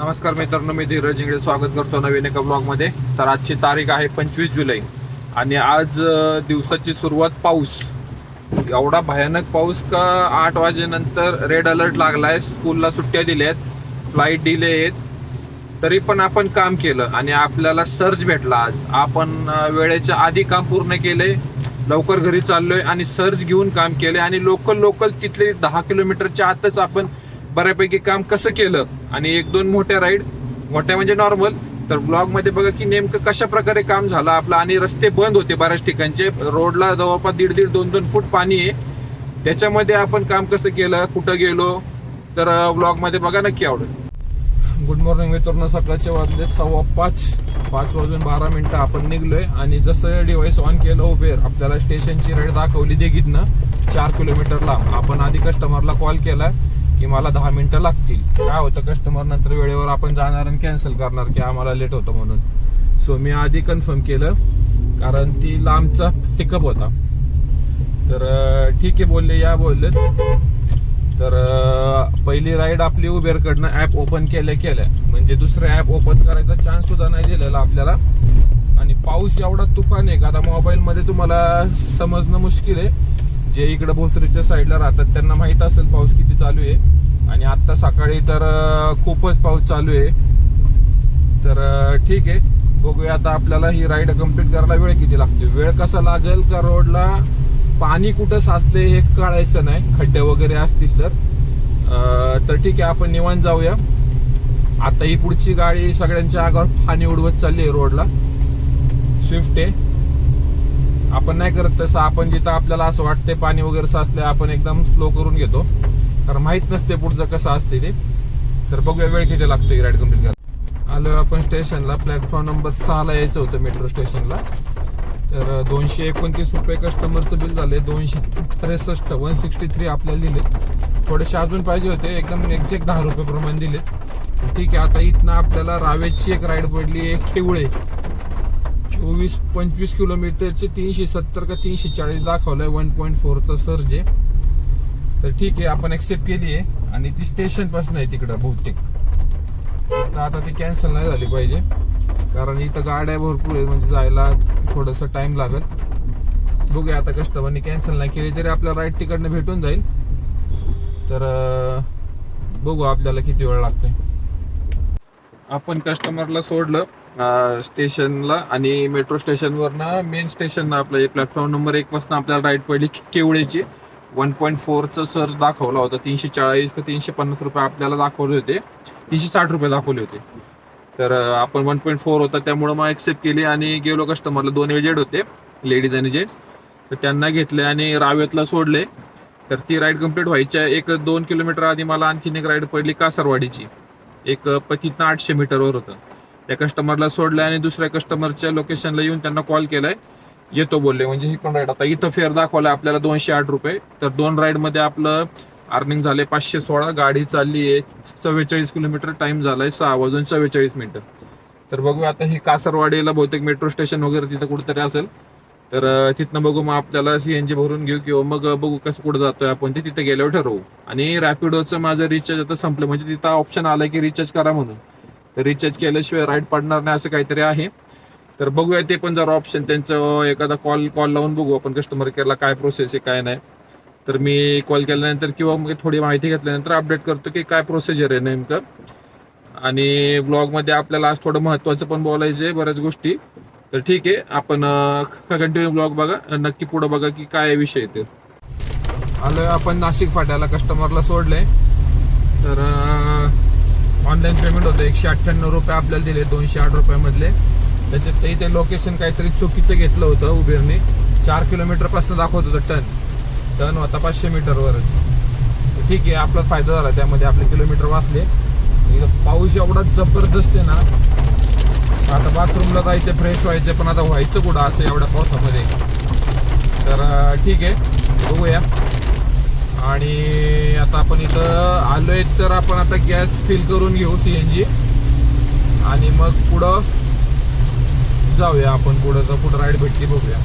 नमस्कार मित्रांनो मी धीरज इंगळे स्वागत करतो नवीन एका ब्लॉगमध्ये तर आजची तारीख आहे पंचवीस जुलै आणि आज दिवसाची सुरुवात पाऊस. एवढा भयानक पाऊस का आठ वाजेनंतर रेड अलर्ट लागलाय स्कूलला सुट्ट्या दिल्या आहेत फ्लाईट डिले आहेत. तरी पण आपण काम केलं आणि आपल्याला सर्ज भेटला आज. आपण वेळेच्या आधी काम पूर्ण केले लवकर घरी चाललोय आणि सर्ज घेऊन काम केले आणि लोकल लोकल तिथले दहा किलोमीटरच्या आतच आपण बऱ्यापैकी काम कसं केलं आणि एक दोन मोठ्या राईड मोठ्या म्हणजे नॉर्मल तर ब्लॉगमध्ये बघा की नेमकं कशा प्रकारे काम झालं आपलं आणि रस्ते बंद होते बऱ्याच ठिकाणचे. रोडला जवळपास दीड दीड दोन दोन फूट पाणी आहे. त्याच्यामध्ये आपण काम कसं केलं कुठं गेलो तर ब्लॉगमध्ये बघा नक्की आवडेल. गुड मॉर्निंग मित्रांनो सकाळचे वाजले सव्वा पाच पाच वाजून बारा मिनिटं आपण निघलोय आणि जसं डिव्हाइस ऑन केलं उबेर आपल्याला स्टेशनची रेड दाखवली देगीतनं चार किलोमीटर लांब. आपण आधी कस्टमरला कॉल केला की मला दहा मिनिटं लागतील. काय होतं कस्टमर नंतर वेळेवर आपण जाणार आणि कॅन्सल करणार की आम्हाला लेट होतं म्हणून. सो मी आधी कन्फर्म केलं कारण ती लांबचा पिकअप होता. तर ठीक आहे बोलले या बोलले तर पहिली राईड आपली उबेरकडनं ॲप ओपन केल्या केल्या. म्हणजे दुसरं ॲप ओपन करायचा चान्स सुद्धा नाही दिलेला आपल्याला. आणि पाऊस एवढा तुफान आहे का? आता मोबाईलमध्ये तुम्हाला समजणं मुश्किल आहे. जे इकडे भोसरीच्या साईडला राहतात त्यांना माहीत असेल पाऊस किती चालू आहे. आणि आता सकाळी तर खूपच पाऊस चालू आहे. तर ठीक आहे. बघूया आता आपल्याला ही राईड कंप्लीट करायला वेळ किती लागते वेळ कसा लागेल का रोडला पाणी कुठं साचले हे कळायचं नाही. खड्डे वगैरे असतील तर. तर ठीक आहे आपण निवांत जाऊया. आता ही पुढची गाडी सगळ्यांच्या आगावर पाणी उडवत चालली आहे रोडला स्विफ्ट आहे. आपण नाही करत तसं. आपण जिथं आपल्याला असं वाटते पाणी वगैरे साचले आपण एकदम स्लो करून घेतो. कारण माहीत नसते पुढचं कसं असते ते. तर बघूया वेळ किती लागतो ही राईड कंप्लीट करायला. आलो आपण स्टेशनला प्लॅटफॉर्म नंबर सहाला यायचं होतं मेट्रो स्टेशनला तर दोनशे एकोणतीस रुपये कस्टमरचं बिल झाले दोनशे त्रेसष्ट वन सिक्स्टी थ्री आपल्याला दिले थोडेसे अजून पाहिजे होते. एकदम एक्झॅक्ट दहा रुपये प्रमाण दिले ठीक आहे आता इथनं आपल्याला रावेची एक राईड पडली. एक खेवळे चोवीस पंचवीस किलोमीटरचे तीनशे सत्तर का तीनशे चाळीस दाखवलं आहे वन पॉईंट फोरचा सर्ज आहे. तर ठीक आहे आपण एक्सेप्ट केली आहे. आणि ती स्टेशनपासून आहे तिकडं बहुतेक. तर आता ती कॅन्सल नाही झाली पाहिजे. कारण इथं गाड्या भरपूर आहेत म्हणजे जायला थोडंसं टाइम लागेल. बघूया आता कस्टमरनी कॅन्सल नाही केली तरी आपल्या राईट तिकडनं भेटून जाईल. तर बघू आपल्याला किती वेळ लागतोय. आपण कस्टमरला सोडलं स्टेशनला आणि मेट्रो स्टेशनवरनं मेन स्टेशन आपलं प्लॅटफॉर्म नंबर एक पासून आपल्याला राईट पडली के- केवळेची. वन पॉईंट फोरचं सर्च दाखवला होता. तीनशे चाळीस का तीनशे पन्नास रुपये आपल्याला दाखवले होते. तीनशे साठ रुपये दाखवले होते. तर आपण वन पॉईंट फोर होता. त्यामुळे मग एक्सेप्ट केली आणि गेलो कस्टमरला दोन वेजेड होते लेडीज आणि जेंट्स तर त्यांना घेतले आणि रावेतला सोडले. तर ती राईड कंप्लीट व्हायच्या एक दोन किलोमीटर आधी मला आणखीन एक राईड पडली कासरवाडीची. एक तिथनं आठशे मीटरवर होतं. त्या कस्टमरला सोडलं आणि दुसऱ्या कस्टमरच्या लोकेशनला येऊन त्यांना कॉल केलाय. येतो बोलले. म्हणजे हे पण राईड आता इथं फेअर दाखवला आपल्याला दोनशे आठ रुपये. तर दोन राईडमध्ये आपलं अर्निंग झाले पाचशे सोळा. गाडी चालली आहे. चव्वेचाळीस किलोमीटर टाइम झालाय. सहा वाजून चव्वेचाळीस मिनिटं तर बघू आता ही कासरवाडीला बहुतेक मेट्रो स्टेशन वगैरे तिथं कुठेतरी असेल. तर तिथनं बघू मग आपल्याला सी एन जी भरून घेऊ किंवा मग बघू कसं कुठं जातोय आपण ते तिथे गेल्यावर ठरवू. आणि रॅपिडोचं माझं रिचार्ज आता संपलं. म्हणजे तिथं ऑप्शन आलं की रिचार्ज करा म्हणून. तर रिचार्ज केल्याशिवाय राईड पडणार नाही असं काहीतरी आहे. तर बघूया ते पण जरा ऑप्शन त्यांचं एखादा कॉल कॉल लावून बघू आपण कस्टमर केअरला काय प्रोसेस आहे काय नाही. तर मी कॉल केल्यानंतर किंवा मग थोडी माहिती घेतल्यानंतर अपडेट करतो की काय प्रोसिजर आहे नेमकं. आणि ब्लॉगमध्ये आपल्याला आज थोडं महत्त्वाचं पण बोलायचं आहे बऱ्याच गोष्टी. तर ठीक आहे आपण कंटिन्यू ब्लॉग बघा नक्की पुढं बघा की काय विषय आहे ते. आलं आपण नाशिक फाट्याला कस्टमरला सोडले तर ऑनलाईन पेमेंट होतं एकशे अठ्ठ्याण्णव रुपये आपल्याला दिले दोनशे आठ रुपयामधले. त्याच्यात ते- ते लोकेशन काहीतरी चुकीचं घेतलं होतं उबेरने. चार किलोमीटरपासून दाखवत होतं टन. टन होता पाचशे मीटरवरच ठीक आहे आपला फायदा झाला. त्यामध्ये आपले किलोमीटर वाचले. इथं पाऊस एवढा जबरदस्त आहे ना. आता बाथरूमला जायचं फ्रेश व्हायचं पण आता व्हायचं कुठं असं एवढ्या पावसामध्ये? तर ठीक आहे. बघूया. आणि आता आपण इथं आलोय तर आपण आता गॅस फिल करून घेऊ सी एन जी आणि मग पुढं जाऊया आपण पुढं जर कुठं राईड भेटली बघूया.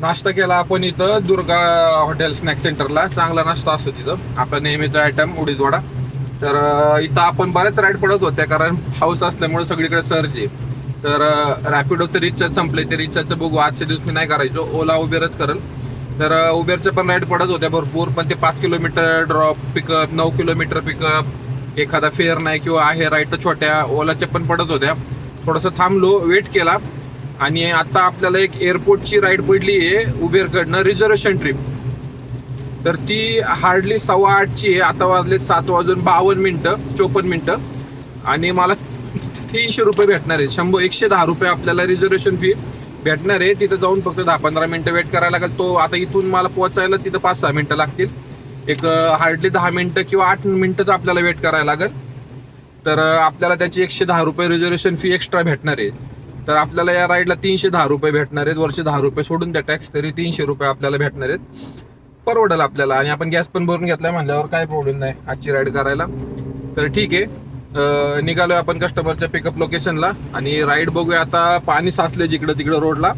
नाश्ता केला आपण इथं दुर्गा हॉटेल स्नॅक सेंटरला चांगला नाश्ता असतो तिथं. आपला नेहमीचा आयटम उडीद वडा. तर इथं आपण बऱ्याच राईड पडत होत्या कारण हाऊस असल्यामुळे सगळीकडे सर्ज आहे. तर रॅपिडोचं रिचार्ज संपले. ते रिचार्जचं बघू. आजच्या दिवस मी नाही करायचो. ओला उबेरच करेल. तर उबेरचे पण राईड पडत होत्या भरपूर पण ते पाच किलोमीटर ड्रॉप पिकअप नऊ किलोमीटर पिकअप एखादा फेअर नाही किंवा आहे राईट छोट्या. ओलाच्या पण पडत होत्या. थोडंसं थांबलो वेट केला. आणि आता आपल्याला एक एअरपोर्टची राईड पडली आहे उबेरकडनं रिझर्वेशन ट्रिप तर ती हार्डली सव्वा आठची आहे आता वाजले सात वाजून बावन्न मिनटं चोपन्न मिनटं. आणि मला तीनशे रुपये भेटणार आहे शंभर एकशे दहा रुपये आपल्याला रिझर्वेशन फी भेटणार आहे. तिथं जाऊन फक्त दहा पंधरा मिनटं वेट करायला लागेल. तो आता इथून मला पोहोचायला तिथं पाच सहा मिनटं लागतील. एक हार्डली दहा मिनटं किंवा आठ मिनटंच आपल्याला वेट करायला लागेल. तर आपल्याला त्याची एकशे दहा रुपये रिझर्वेशन फी एक्स्ट्रा भेटणार आहे. तर आपल्याला या राईडला तीनशे दहा रुपये भेटणार आहेत. वरचे दहा रुपये सोडून द्या टॅक्स तरी तीनशे रुपये आपल्याला भेटणार आहेत. परवडेल आपल्याला. आणि आपण गॅस पण भरून घेतलाय म्हणल्यावर काय प्रॉब्लेम नाही आजची राईड करायला. तर ठीक आहे. निघालोय आपण कस्टमरच्या पिकअप लोकेशनला आणि राईड बघूया आता पाणी साचले जिकडं तिकडं रोडला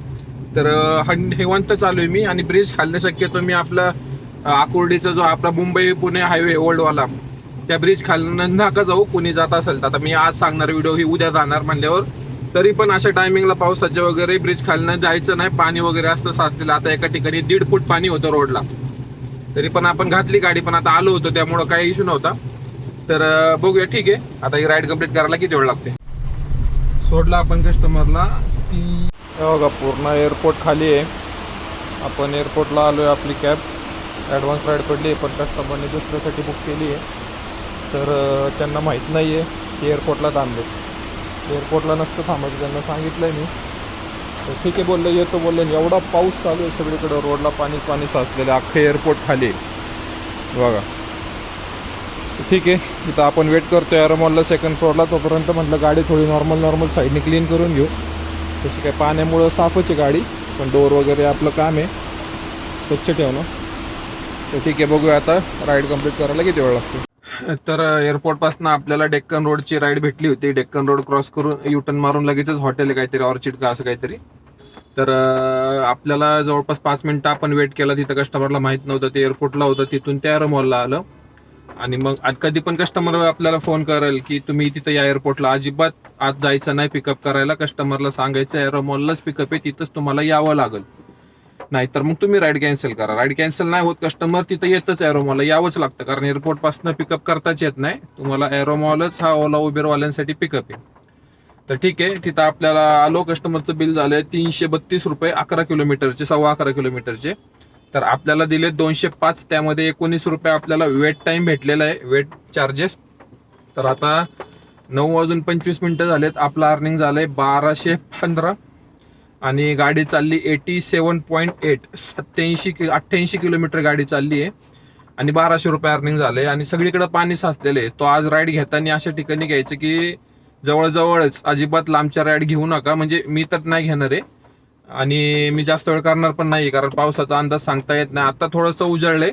तर अं, हेवंत चालू आहे मी. आणि ब्रिज खाल्ल्या शक्यतो मी आपला आकुर्डीचा जो आपला मुंबई पुणे हायवे ओल्डवाला त्या ब्रिज खालनं नका जाऊ कुणी जात असेल तर. आता मी आज सांगणार व्हिडिओ ही उद्या जाणार म्हणल्यावर. तरी पण अशा टायमिंगला पावसाचे वगैरे ब्रिज खालनं जायचं नाही पाणी वगैरे असतं साचलेलं. आता एका ठिकाणी दीड फूट पाणी होतं रोडला तरी पण आपण घातली गाडी पण आता आलो होतो त्यामुळं काही इश्यू नव्हता. तर बघूया ठीक आहे. आता ही राईड कंप्लीट करायला किती वेळ लागते? सोडला आपण कस्टमरला ती बघा पूर्ण एअरपोर्ट खाली आहे. आपण एअरपोर्टला आलो आहे आपली कॅब ॲडव्हान्स राईड पडली आहे पण कस्टमरने दुसऱ्यासाठी बुक केली आहे. तर त्यांना माहीत नाही आहे की एअरपोर्टला थांबले एअरपोर्टला नसतं थांबायचं त्यांना सांगितलं आहे मी. तर ठीक आहे बोलले येतो बोलले एवढा पाऊस चालू आहे सगळीकडं. रोडला पाणी पाणी साचलेलं आहे. अख्खे एअरपोर्ट खाली आहे. बघा. तर ठीक आहे इथं आपण वेट करतो एअरमॉलला सेकंड फ्लोअरला तोपर्यंत म्हटलं गाडी थोडी नॉर्मल नॉर्मल साईडने क्लीन करून घेऊ. तशी काय पाण्यामुळं साफच आहे गाडी पण डोर वगैरे आपलं काम आहे. स्वच्छ ठेवणं. तर ठीक आहे बघूया आता. राईड कंप्लीट करायला किती वेळ लागतो? तर एअरपोर्टपासून आपल्याला डेक्कन रोडची राईड भेटली होती. डेक्कन रोड क्रॉस करून युटर्न मारून लगेचच हॉटेल काहीतरी ऑर्चिड का असं काहीतरी. तर आपल्याला जवळपास पाच मिनिटं आपण वेट केला. तिथं कस्टमरला माहीत नव्हतं. ते एअरपोर्टला होतं. तिथून त्या मॉलला आलं. आणि मग कधी पण कस्टमर आपल्याला फोन करेल की तुम्ही तिथं या एअरपोर्टला अजिबात आज जायचं नाही पिकअप करायला. कस्टमरला सांगायचं एअरो मॉललाच पिकअप आहे. तिथंच तुम्हाला यावं लागेल. नाहीतर मग तुम्ही राईड कॅन्सल करा. राईड कॅन्सल नाही होत कस्टमर तिथं येतच एरोमॉलला यावंच लागतं कारण एअरपोर्टपासून पिकअप करताच येत नाही. तुम्हाला एरोमॉलच हा ओला उबेरवाल्यांसाठी पिकअप आहे. तर ठीक आहे तिथं आपल्याला आलो कस्टमरचं बिल झालंय तीनशे बत्तीस रुपये अकरा किलोमीटरचे सव्वा अकरा किलोमीटरचे. तर आपल्याला दिले दोनशे पाच त्यामध्ये एकोणीस रुपये आपल्याला वेट टाइम भेटलेला आहे वेट चार्जेस तर आता नऊ वाजून पंचवीस मिनिटं झालेत आपलं अर्निंग झालंय बाराशे पंधरा. आणि गाडी चालली एटी सेवन पॉईंट एट सत्याऐंशी कि अठ्ठ्याऐंशी किलोमीटर गाडी चालली आहे. आणि बाराशे रुपये अर्निंग झाले आणि सगळीकडे पाणी साचलेलं आहे. तो आज राईड घेताना अशा ठिकाणी घ्यायचं की जवळजवळच अजिबात लांबच्या राईड घेऊ नका. म्हणजे मी तर नाही घेणार आहे. आणि मी जास्त वेळ करणार पण नाही कारण पावसाचा अंदाज सांगता येत नाही. आता थोडंसं उजळलंय.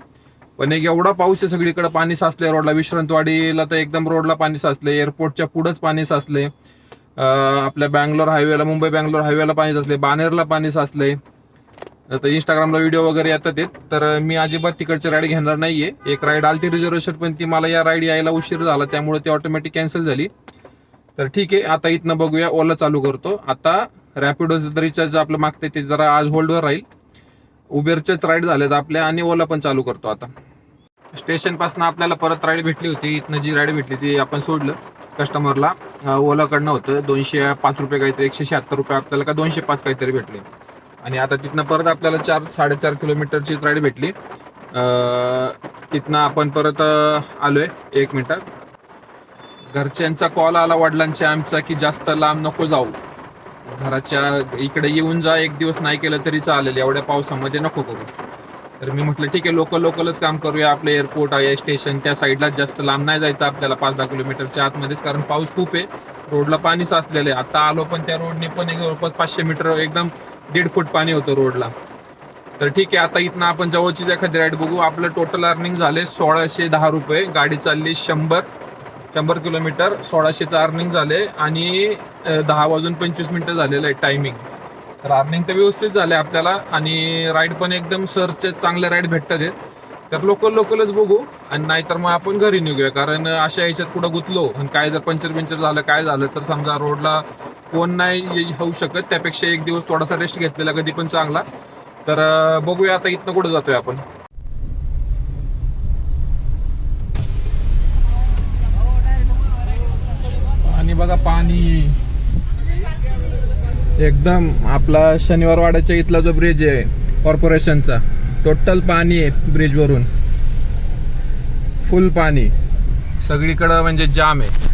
पण एक एवढा पाऊस आहे सगळीकडे पाणी साचले रोडला विश्रांतवाडीला तर एकदम रोडला पाणी साचले एअरपोर्टच्या पुढंच पाणी साचले आपल्या बँगलोर हायवेला मुंबई बँगलोर हायवेला पाणी साचले बानेरला पाणी साचले तर इंस्टाग्रामला व्हिडिओ वगैरे येतात ते तर मी अजिबात तिकडची राईड घेणार नाहीये. एक राईड आलती रिझर्वेशन पण ती मला या राईड यायला उशीर झाला त्यामुळे ती ऑटोमॅटिक कॅन्सल झाली. तर ठीक आहे आता इथनं बघूया ओला चालू करतो. आता रॅपिडो रिचार्ज आपलं मागते ते जरा आज होल्डवर राहील. उबेरचेच राईड झालेत आपल्या आणि ओला पण चालू करतो आता. स्टेशनपासून आपल्याला परत राईड भेटली होती इथनं जी राईड भेटली ती आपण सोडलं. कस्टमरला ओलाकडनं होतं. दोनशे पाच रुपये काहीतरी एकशे शहात्तर रुपये आपल्याला का दोनशे पाच काहीतरी भेटले. आणि आता तिथनं परत आपल्याला चार साडेचार किलोमीटरची राईड भेटली. अं, तिथनं आपण परत आलोय. एक मिनटात घरच्यांचा कॉल आला वडिलांच्या आमचा की जास्त लांब नको जाऊ. घराच्या इकडे येऊन जा एक दिवस नाही केलं तरी चालेल. एवढ्या पावसामध्ये नको करू. तर मी म्हटलं ठीक आहे लोकल लोकलच काम करूया. आपलं एअरपोर्ट आहे स्टेशन त्या साईडला जास्त लांब नाही जायचं आपल्याला पाच दहा किलोमीटरच्या आतमध्येच. कारण पाऊस खूप आहे. रोडला पाणी साचलेलं आहे. आता आलो पण त्या रोडने पण एक जवळपास पाचशे मीटर एकदम दीड फूट पाणी होतं रोडला. तर ठीक आहे आता इथनं आपण जवळची एखादी राईड बघू. आपलं टोटल अर्निंग झाले सोळाशे दहा रुपये. गाडी चालली शंभर शंभर किलोमीटर सोळाशेचं अर्निंग झाले. आणि दहा वाजून पंचवीस मिनटं झालेलं आहे टायमिंग रनिंग तर व्यवस्थित झाले आपल्याला आणि राईड पण एकदम सरचे चांगले राईड भेटतात आहेत तर लोकल लोकलच बघू आणि नाहीतर मग आपण घरी निघूया. कारण अशा याच्यात कुठं गुतलो आणि काय जर पंचर पिंचर झालं काय झालं तर समजा रोडला कोण नाही होऊ शकत. त्यापेक्षा एक दिवस थोडासा रेस्ट घेतलेला कधी पण चांगला. तर बघूया आता इथनं कुठं जातोय आपण. आणि बघा पाणी. एकदम आपला शनिवार वाड्याच्या इथला जो ब्रिज आहे कॉर्पोरेशनचा टोटल पाणी आहे ब्रिज वरून. फुल पाणी. सगळीकडं म्हणजे जाम आहे.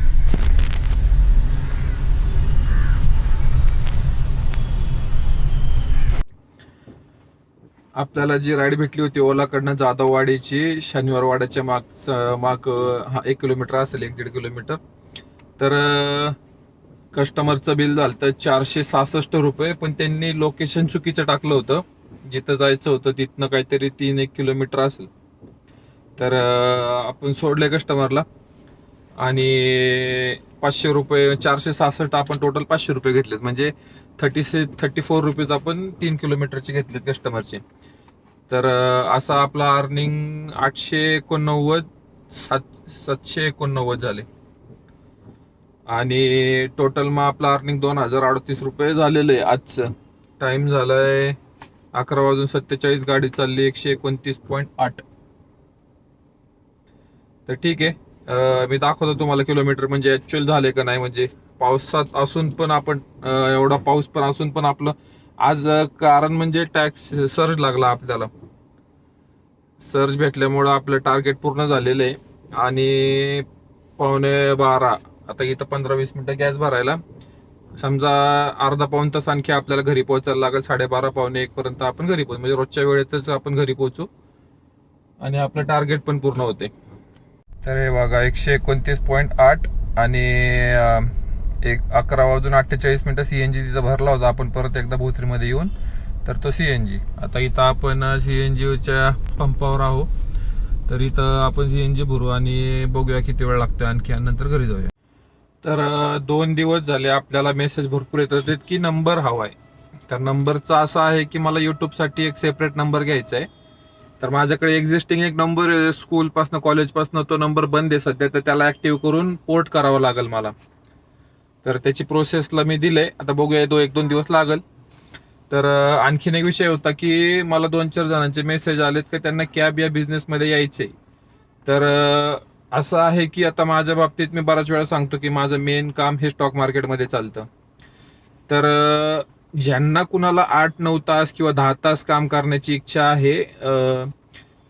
आपल्याला जी राईड भेटली होती ओलाकडनं जाधववाडीची शनिवारवाड्याच्या माग माग हा एक किलोमीटर असेल एक दीड किलोमीटर. तर कस्टमरचं बिल झालं तर चारशे सहासष्ट रुपये पण त्यांनी लोकेशन चुकीचं टाकलं होतं. जिथं जायचं होतं तिथनं काहीतरी तीन एक किलोमीटर असेल. तर आपण सोडले कस्टमरला आणि पाचशे रुपये चारशे सहासष्ट आपण टोटल पाचशे रुपये घेतलेत. म्हणजे थर्टी से थर्टी फोर रुपीज आपण तीन किलोमीटरचे घेतलेत कस्टमरचे तर असा आपला अर्निंग आठशे एकोणनव्वद सात सातशे एकोणनव्वद झाले. आणि टोटल मग आपलं अर्निंग दोन हजार अडतीस रुपये झालेलं आहे आजचं. टाइम झालाय अकरा वाजून सत्तेचाळीस गाडी चालली एकशे एकोणतीस पॉईंट आठ. तर ठीक आहे. मी दाखवतो तुम्हाला किलोमीटर म्हणजे ऍक्च्युअल झाले का नाही म्हणजे पावसात असून पण आपण एवढा पाऊस पण असून पण आपलं आज कारण म्हणजे टॅक्स सर्ज लागला आपल्याला. सर्ज भेटल्यामुळं आपलं टार्गेट पूर्ण झालेलं आहे. आणि पावणे बारा आता इथं पंधरा वीस मिनिटं गॅस भरायला. समजा अर्धा पाऊन तास आणखी आपल्याला घरी पोहोचायला लागेल साडेबारा पावणे एक पर्यंत आपण घरी पोहोचू. म्हणजे रोजच्या वेळेतच आपण घरी पोहोचू. आणि आपलं टार्गेट पण पूर्ण होते. तर हे बघा एकशे एकोणतीस पॉईंट आठ आणि एक अकरा वाजून अठ्ठेचाळीस मिनिटं सीएनजी तिथं भरला होता. आपण परत एकदा भोसरीमध्ये येऊन. तर तो सीएनजी आता इथं आपण सीएनजीच्या पंपावर आहो तर इथं आपण सीएनजी भरू आणि बघूया किती वेळ लागतो आणखी. नंतर घरी जाऊया. तर दोन दिवस झाले आपल्याला मेसेज भरपूर येत होते की नंबर हवा आहे. तर नंबरचा असा आहे की मला युट्यूबसाठी एक सेपरेट नंबर घ्यायचा आहे. तर माझ्याकडे एक्झिस्टिंग एक नंबर स्कूलपासनं कॉलेजपासनं तो नंबर बंद आहे सध्या तर त्याला ॲक्टिव्ह करून पोर्ट करावं लागेल मला. तर त्याची प्रोसेसला मी दिले आता बघूया दो एक दोन दिवस लागेल. तर आणखीन एक विषय होता की मला दोन चार जणांचे मेसेज आलेत की त्यांना कॅब या बिझनेसमध्ये यायचे तर असं आहे की आता माझ्या बाबतीत मी बऱ्याच वेळा सांगतो की माझं मेन काम हे स्टॉक मार्केटमध्ये चालतं. तर ज्यांना कुणाला आठ नऊ तास किंवा दहा तास काम करण्याची इच्छा आहे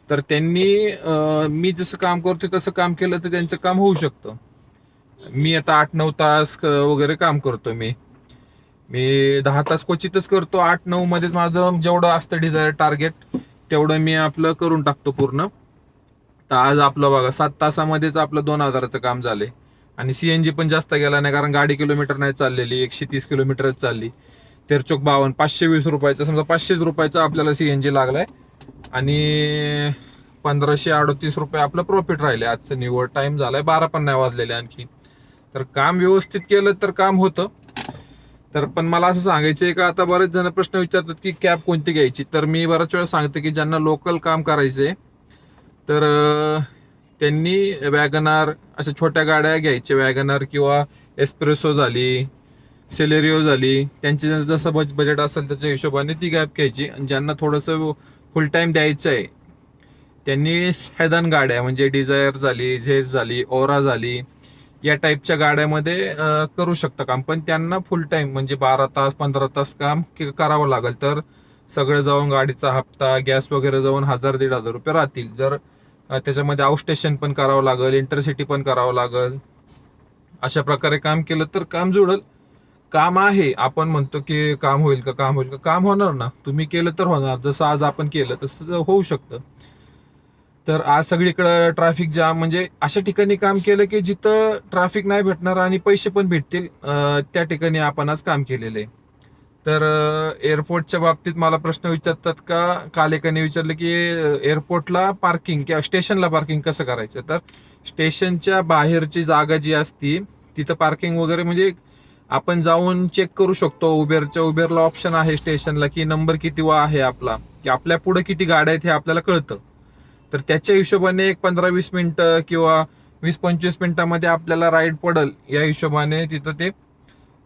तर त्यांनी मी जसं काम करतोय तसं काम केलं तर त्यांचं काम होऊ शकतं. मी आता आठ नऊ तास वगैरे काम करतो मी. मी दहा तास क्वचितच करतो. आठ नऊ मध्ये माझं जेवढं असतं डिझायर टार्गेट तेवढं मी आपलं करून टाकतो पूर्ण. तर आज आपलं बघा सात तासामध्येच आपलं दोन हजाराचं काम झाले. आणि सीएनजी पण जास्त गेला नाही कारण गाडी किलोमीटर नाही चाललेली एकशे तीस किलोमीटरच चालली. तेरचोक बावन्न पाचशे वीस रुपयाचं समजा पाचशेच रुपयाचं आपल्याला सीएनजी लागलाय. आणि पंधराशे अडतीस रुपये आपलं प्रॉफिट राहिले आजचं निवड टाइम झालाय बारा पण नाही वाजलेले आणखी. तर काम व्यवस्थित केलं तर काम होतं. तर पण मला असं सांगायचंय का आता बरेच जण प्रश्न विचारतात की कॅब कोणती घ्यायची? तर मी बऱ्याच वेळा सांगते की ज्यांना लोकल काम करायचंय तर त्यांनी वॅगनार अशा छोट्या गाड्या घ्यायच्या. वॅगनार किंवा एस्प्रेसो झाली सेलेरिओ झाली त्यांची जसं बज बजेट असेल त्याच्या हिशोबाने ती गॅप घ्यायची. आणि ज्यांना थोडंसं फुल टाईम द्यायचं आहे त्यांनी सॅदन गाड्या म्हणजे डिझायर झाली झेस झाली ओरा झाली या टाईपच्या गाड्यामध्ये करू शकतं काम. पण त्यांना फुल टाईम म्हणजे बारा तास पंधरा तास काम करावं लागेल. तर सगळं जाऊन गाडीचा हप्ता गॅस वगैरे जाऊन हजार दीड हजार रुपये राहतील. जर त्याच्यामध्ये आउट स्टेशन पण करावं लागेल इंटरसिटी पण करावं लागेल. अशा प्रकारे काम केलं तर काम जुळल काम आहे आपण म्हणतो की काम होईल का काम होईल का काम होणार ना. तुम्ही केलं तर होणार जसं आज आपण केलं तसं होऊ शकतं. तर आज सगळीकडं ट्रॅफिक जाम म्हणजे अशा ठिकाणी काम केलं की जिथं ट्रॅफिक नाही भेटणार आणि पैसे पण भेटतील त्या ठिकाणी आपण आज काम केलेलं आहे. तर एअरपोर्टच्या बाबतीत मला प्रश्न विचारतात का? काल एकाने विचारलं की एअरपोर्टला पार्किंग किंवा स्टेशनला पार्किंग कसं करायचं? तर स्टेशनच्या बाहेरची जागा जी असती तिथं पार्किंग वगैरे म्हणजे आपण जाऊन चेक करू शकतो. उबेरच्या उबेरला ऑप्शन आहे स्टेशनला की नंबर किती वा आहे आपला. की आपल्या पुढे किती गाड्या आहेत हे आपल्याला कळतं. तर त्याच्या हिशोबाने एक पंधरा वीस मिनटं किंवा वीस पंचवीस मिनिटामध्ये आपल्याला राईड पडल या हिशोबाने तिथं ते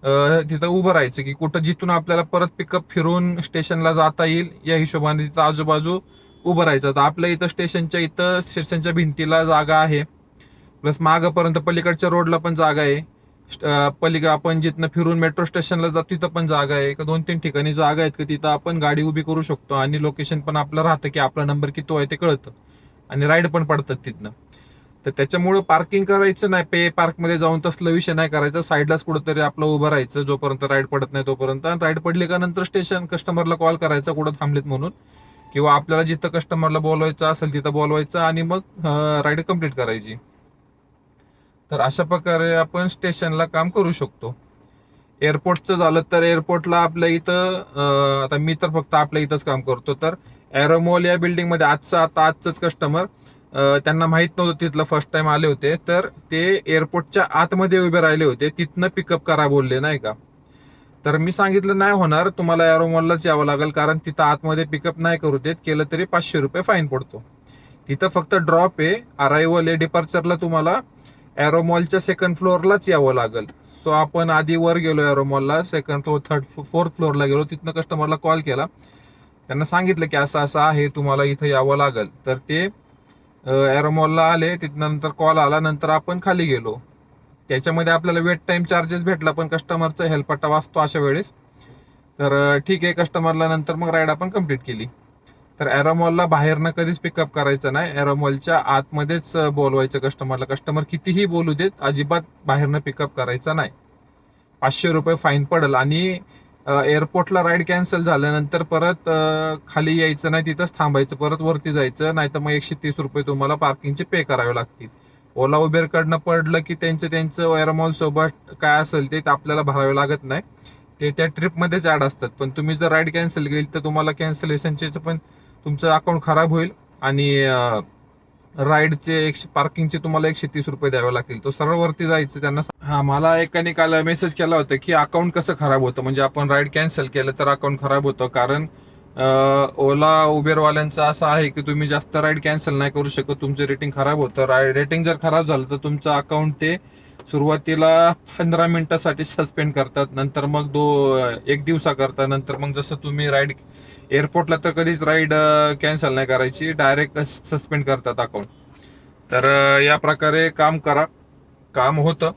तिथं उभं राहायचं की कुठं जिथून आपल्याला परत पिकअप फिरून स्टेशनला जाता येईल या हिशोबाने तिथं आजूबाजू उभं राहायचं. तर आपल्या इथं स्टेशनच्या इथं स्टेशनच्या भिंतीला जागा आहे. प्लस मागपर्यंत पलीकडच्या रोडला पण जागा आहे. पलीकडे आपण जिथनं फिरून मेट्रो स्टेशनला जातो तिथं पण जागा आहे. का दोन तीन ठिकाणी जागा आहेत की तिथं आपण गाडी उभी करू शकतो. आणि लोकेशन पण आपलं राहतं की आपला नंबर किती आहे ते कळतं. आणि राईड पण पडतात तिथनं. तर त्याच्यामुळं पार्किंग करायचं नाही. पे पार्कमध्ये जाऊन तसला विषय नाही करायचा. साईडलाच कुठंतरी आपलं उभं राहायचं. जोपर्यंत राईड पडत नाही तोपर्यंत. आणि राईड पडली का नंतर स्टेशन कस्टमरला कॉल करायचा कुठं थांबलेत म्हणून. किंवा आपल्याला जिथं कस्टमरला बोलवायचं असेल तिथं बोलवायचं आणि मग राईड कंप्लीट करायची. तर अशा प्रकारे आपण स्टेशनला काम करू शकतो. एअरपोर्टचं झालं तर एअरपोर्टला आपल्या इथं आता मी तर फक्त आपल्या इथंच काम करतो. तर एरोमॉल या बिल्डिंगमध्ये आजचा आता आजचंच कस्टमर त्यांना माहीत नव्हतं तिथलं फर्स्ट टाइम आले होते तर ते एअरपोर्टच्या आतमध्ये उभे राहिले होते. तिथनं पिकअप करा बोलले नाही का? तर मी सांगितलं नाही होणार. तुम्हाला एरोमॉललाच यावं लागेल कारण तिथं आतमध्ये पिकअप नाही करू देत. केलं तरी पाचशे रुपये फाईन पडतो. तिथं फक्त ड्रॉप आहे. अरायव्हल आहे डिपार्चरला तुम्हाला एरोमॉलच्या सेकंड फ्लोअरलाच यावं लागेल. सो आपण आधी वर गेलो एरोमॉलला सेकंड फ्लोअर थर्ड फोर्थ फ्लोअरला गेलो. तिथनं कस्टमरला कॉल केला. त्यांना सांगितलं की असं असं आहे. तुम्हाला इथं यावं लागेल. तर ते एरोमॉलला आले तिथनंतर कॉल आला नंतर आपण खाली गेलो. त्याच्यामध्ये आपल्याला वेट टाइम चार्जेस भेटला पण कस्टमरचा हेल्पटा वाचतो अशा वेळेस. तर ठीक आहे कस्टमरला नंतर मग राईड आपण कंप्लीट केली. तर एरोमॉलला बाहेरनं कधीच पिकअप करायचं नाही. एरोमॉलच्या आतमध्येच बोलवायचं कस्टमरला कस्टमर कितीही बोलू देत अजिबात बाहेरनं पिकअप करायचं नाही. पाचशे रुपये फाईन पडेल. आणि एअरपोर्टला राईड कॅन्सल झाल्यानंतर परत खाली यायचं नाही तिथंच थांबायचं परत वरती जायचं नाही तर मग एकशे तीस रुपये तुम्हाला पार्किंगचे पे करावे लागतील. ओला उबेरकडनं पडलं की त्यांचं त्यांचं वेअरमॉल सोबत काय असेल ते आपल्याला भरावे लागत नाही. ते त्या ट्रिपमध्येच ॲड असतात. पण तुम्ही जर राईड कॅन्सल केली तर तुम्हाला कॅन्सलेशनचे पण तुमचं अकाउंट खराब होईल. आणि राईडचे एकशे पार्किंगचे तुम्हाला एकशे तीस रुपये द्यावे लागतील. तो सरळ वरती जायचं त्यांना हा मला एकाने काल मेसेज केला होता की अकाउंट कसं खराब होतं? म्हणजे आपण राईड कॅन्सल केलं तर अकाउंट खराब होतं. कारण ओला उबेरवाल्यांचं असं आहे की तुम्ही जास्त राईड कॅन्सल नाही करू शकत. तुमचं रेटिंग खराब होतं. राईड रेटिंग जर खराब झालं तर तुमचं अकाउंट ते सुरुवातीला पंधरा मिनिटासाठी सस्पेंड करतात नंतर मग दो एक दिवसा करतात नंतर मग जसं तुम्ही राईड एअरपोर्टला तर कधीच राईड कॅन्सल नाही करायची डायरेक्ट सस्पेंड करतात अकाउंट तर या प्रकारे काम करा काम होतं.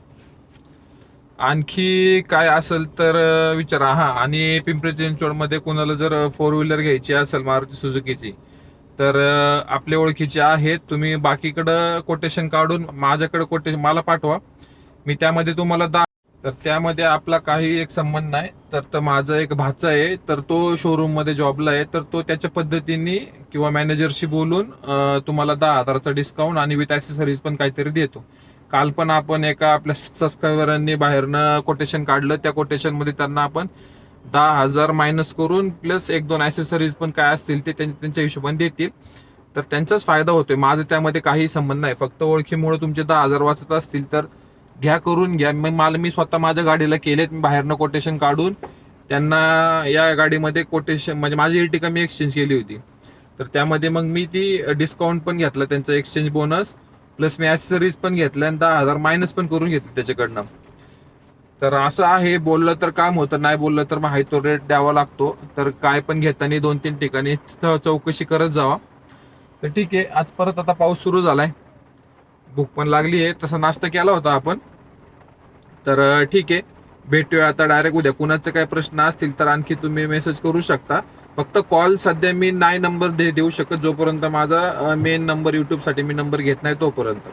आणखी काय असेल तर विचारा. हा आणि पिंपरी चिंचवडमध्ये कोणाला जर फोर व्हीलर घ्यायची असेल मारुती सुझुकीची तर आपले ओळखीचे आहेत. तुम्ही बाकीकडं कोटेशन काढून माझ्याकडे कोटेशन मला पाठवा. मी त्यामध्ये तुम्हाला दा तर त्यामध्ये आपला काही एक संबंध नाही. तर तर माझा एक भाचा आहे. तर तो शोरूममध्ये जॉबला आहे. तर तो त्याच्या पद्धतीने किंवा मॅनेजरशी बोलून तुम्हाला दहा हजाराचा डिस्काउंट आणि विथ ऍक्सेसरीज पण काहीतरी देतो. काल पण आपण एका आपल्या सबस्क्रायबरांनी बाहेरनं कोटेशन काढलं. त्या कोटेशनमध्ये त्यांना आपण दहा हजार मायनस करून प्लस एक दोन ऍक्सेसरीज पण काय असतील ते त्यांच्या हिशोबाने देतील. तर त्यांचाच फायदा होतोय. माझं त्यामध्ये काही संबंध नाही. फक्त ओळखीमुळे तुमचे दहा हजार वाचत असतील तर घ्या करून घ्या. मग मला मी स्वतः माझ्या गाडीला केलेत. मी बाहेरनं कोटेशन काढून त्यांना या गाडीमध्ये कोटेशन म्हणजे माझी इर्टिका मी एक्सचेंज केली होती. तर त्यामध्ये मग मी ती डिस्काउंट पण घेतलं. त्यांचा एक्सचेंज बोनस प्लस मी ॲसेसरीज पण घेतल्या आणि दहा हजार मायनस पण करून घेतले त्याच्याकडनं. तर असं आहे. बोललं तर काम होतं. नाही बोललं तर मग तो रेट द्यावा लागतो. तर काय पण घेताना दोन तीन ठिकाणी तिथं चौकशी करत जावा. तर ठीक आहे. आज परत आता पाऊस सुरू झालाय. भूक पण लागली आहे. तसा नाश्ता केला होता आपण. तर ठीक आहे. भेटूया आता डायरेक्ट उद्या. कुणाचे काही प्रश्न असतील तर आणखी तुम्ही मेसेज करू शकता. फक्त कॉल सध्या मी नाही नंबर दे देऊ शकत. जोपर्यंत माझा मेन नंबर युट्यूबसाठी मी नंबर घेत नाही तोपर्यंत.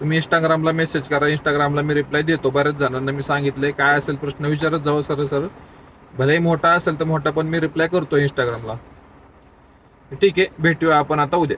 तुम्ही इंस्टाग्रामला मेसेज करा. इंस्टाग्रामला मी रिप्लाय देतो. बऱ्याच जणांना मी सांगितलंय. काय असेल प्रश्न विचारत जावं सर सर भलेही मोठा असेल तर मोठा पण मी रिप्लाय करतो इंस्टाग्रामला ठीक आहे. भेटूया आपण आता उद्या.